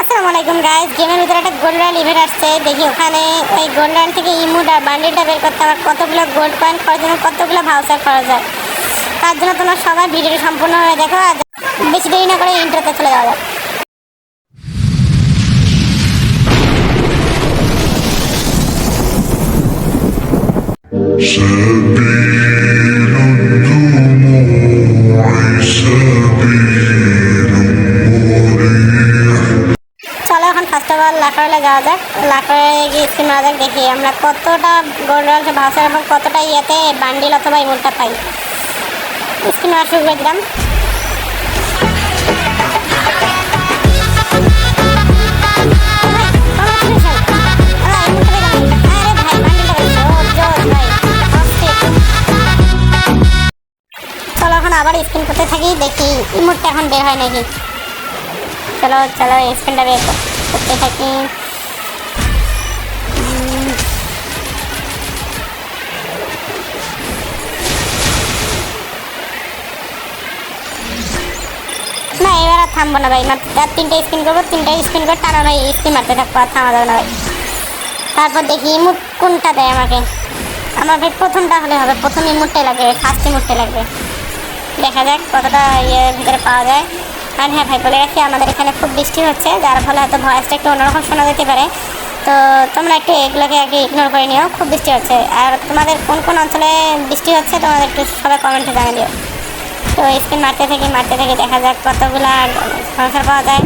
আসসালামু আলাইকুম গাইস গেমের ভিতরে একটা গোল্ড রান ইভেন্ট আসছে। দেখি ওখানে ওই গোল্ড রান থেকে ইমুটা বান্ডিলটা বের করতে আমার কতগুলো গোল্ড পয়েন্ট খরচ জন্য কতগুলো ভাউচার খরচ হয়? তার জন্য তোমার সবাই ভিডিওটি সম্পূর্ণভাবে দেখো, আর বেশি দেরি না করে ইন্টারতে চলে যাওয়া Should be first of all লাকড়ালে যাওয়া যাক। লাকড়ালে গিয়ে স্ক্রিন মারা যাক দেখি আমরা কতটা গোল্ড রয়্যাল ভাউচার এবং কতটা ইয়েতে বান্ডিল অথবা ইমুটটা পাই। স্ক্রিন মারা শুরু করে দিলাম। আবার স্পিন করতে থাকি, দেখি ইমোটটা এখন বের হয় নাকি। চলো চলো স্পিনটা বের উম। না এবার আর থামবো না ভাই। আর তিনটে স্পিন করব, তিনটে স্পিন করে টানা ভাই। স্পিন মারতে থাকব আর থামা যাবে না ভাই। তারপর দেখি ইমুট কোনটা দেয় আমাকে। আমার ভাই প্রথমটা হলে হবে। প্রথম ইমুটটাই লাগবে, ফার্স্ট ইমুটটাই লাগবে। দেখা যাক কতটা ইয়ে ভিতরে পাওয়া যায়। আর হ্যাঁ ভাই, বলে রাখি, আমাদের এখানে খুব বৃষ্টি হচ্ছে, যার ফলে হয়তো ভয়েসটা একটু অন্যরকম শোনা যেতে পারে। তো তোমরা একটু এগুলোকে আগে ইগনোর করে নিও, খুব বৃষ্টি হচ্ছে। আর তোমাদের কোন কোন অঞ্চলে বৃষ্টি হচ্ছে, তোমাদের একটু সবাই কমেন্টে জানিয়ে দিও। তো স্ক্রিন মারতে থেকে মারতে থেকে দেখা যাক কতগুলা সংসার পাওয়া যায়।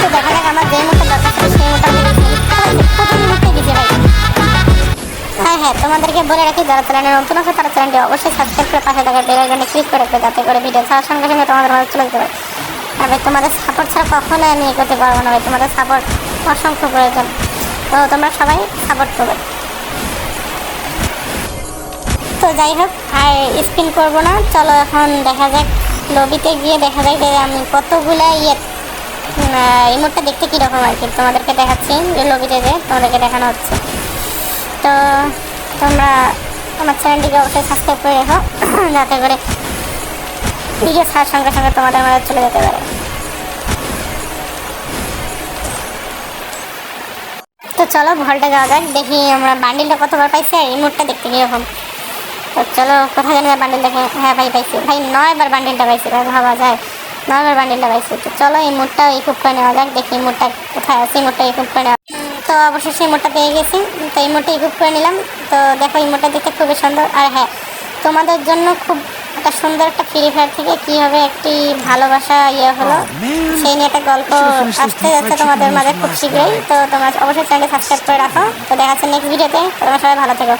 তো দেখা যাক আমার যে মুহূর্তে দরকার সেই প্রথম মুহূর্তে ভাই। হ্যাঁ হ্যাঁ তোমাদেরকে বলে রাখি, যারা চ্যানেলে নতুন আছে, তারা চ্যানেলটি অবশ্যই সাবস্ক্রাইব করে পাশে থাকা বেল আইকনে ক্লিক করে রাখবে যাতে করে ভিডিও ছাড়ার সঙ্গে সঙ্গে তোমাদের মাঝে চলে যেতে পারে। আর ভাই, তোমাদের সাপোর্ট ছাড়া কখনোই আমি এগোতে পারব না ভাই, তোমাদের সাপোর্ট অসংখ্য প্রয়োজন। তো তোমরা সবাই সাপোর্ট করবে। তো যাই হোক, আর স্পিন করব না, চলো এখন দেখা যাক লবিতে গিয়ে দেখা যায় যে আমি কতগুলা ইয়ে ইমোটটা দেখতে কীরকম আর কি। তোমাদেরকে দেখাচ্ছি যে লবিতে যে তোমাদেরকে দেখানো হচ্ছে। তো তোমরা আমার চ্যানেলটিকে অবশ্যই সাবস্ক্রাইব করে রেখো, যাতে করে ভিডিও ছাড়ার সঙ্গে সঙ্গে তোমাদের মাঝে চলে যেতে পারে। তো চলো, ভলটা যাওয়া যাক, দেখি আমরা বান্ডিলটা কতবার পাইছি আর ইমোটটা দেখতে কীরকম। তো চলো, কোথায় জানি বান্ডিল দেখে হ্যাঁ ভাই পাইছি। ভাই, নয়বার বান্ডিলটা পাইছি, ভাই, ভাবা যায়। নয়বার বান্ডিলটা পাইছি। তো চলো, এই মুডটা ইকুপ করে নেওয়া যাক, দেখি এই মুডটা কোথায় আছে, এই মুডটা ইকুপ করে নেওয়া তো অবশেষে এই মুডটা পেয়ে গেছি। তো এই মুডটা ইকুপ করে নিলাম। তো দেখো এই মুডটা দেখতে খুবই সুন্দর। আর হ্যাঁ তোমাদের জন্য খুব একটা সুন্দর একটা ফ্রি ফায়ার থেকে কীভাবে একটি ভালোবাসা ইয়ে হলো সেই নিয়ে একটা গল্প আসতে যাচ্ছে তোমাদের মাঝে খুব শীঘ্রই। তো তোমরা অবশ্যই চ্যানেলটি সাবস্ক্রাইব করে রাখো। তো দেখা যাচ্ছে নেক্সট ভিডিওতে তোমরা সবাই ভালো থেকো।